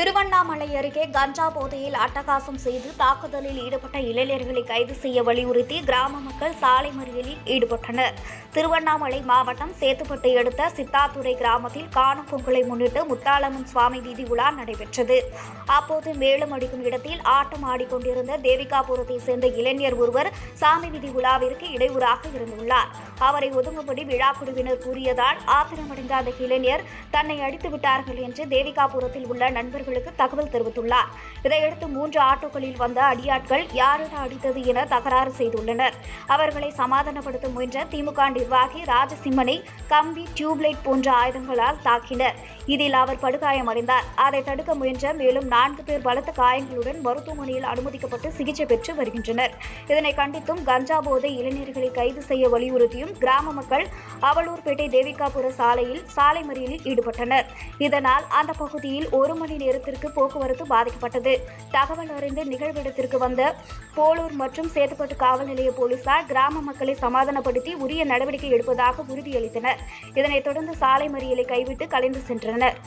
திருவண்ணாமலை அருகே கஞ்சா போதையில் அட்டகாசம் செய்து தாக்குதலில் ஈடுபட்ட இளைஞர்களை கைது செய்ய வலியுறுத்தி கிராம மக்கள் சாலை மறியலில் ஈடுபட்டனர். திருவண்ணாமலை மாவட்டம் சேத்துப்பட்டு அடுத்த சித்தாத்துறை கிராமத்தில் காணும் பொங்கலை முன்னிட்டு முத்தாளம்மன் சுவாமி வீதி உலா நடைபெற்றது. அப்போது மேலும் அடிக்கும் இடத்தில் ஆட்டம் ஆடிக்கொண்டிருந்த தேவிகாபுரத்தை சேர்ந்த இளைஞர் ஒருவர் சாமி வீதி உலாவிற்கு இடையூறாக இருந்துள்ளார். அவரை ஒதுங்கும்படி விழா குழுவினர் கூறியதால் ஆத்திரமடைந்த அந்த இளைஞர் தன்னை அடித்து விட்டார்கள் என்று தேவிகாபுரத்தில் உள்ள நண்பர்கள் அதிகாரிகளுக்கு தகவல் தெரிவித்துள்ளார். இதையடுத்து மூன்று ஆட்டோக்களில் வந்த அடியாட்கள் யாரென அடித்தது என தகராறு செய்துள்ளனர். அவர்களை சமாதானப்படுத்த முயன்ற திமுக நிர்வாகி ராஜசிம்மனை கம்பி டியூப்லைட் போன்ற ஆயுதங்களால் தாக்கினர். இதில் அவர் படுகாயமடைந்தார் அதை தடுக்க முயன்ற மேலும் நான்கு பேர் பலத்த காயங்களுடன் மருத்துவமனையில் அனுமதிக்கப்பட்டு சிகிச்சை பெற்று வருகின்றனர். இதனை கண்டித்தும் கஞ்சா போதை இளைஞர்களை கைது செய்ய வலியுறுத்தியும் கிராம மக்கள் அவலூர்பேட்டை தேவிகாபுர சாலையில் சாலை மறியலில் ஈடுபட்டனர். இதனால் அந்த பகுதியில் ஒரு மணி நேரத்திற்கு போக்குவரத்து பாதிக்கப்பட்டது. தகவல் அறிந்து நிகழ்விடத்திற்கு வந்த போலூர் மற்றும் சேத்துப்பட்டு காவல் நிலைய போலீசார் கிராம மக்களை சமாதானப்படுத்தி உரிய நடவடிக்கை எடுப்பதாக உறுதியளித்தனர். இதனைத் தொடர்ந்து சாலை மறியலை கைவிட்டு கலைந்து சென்றனர். சொன்னார்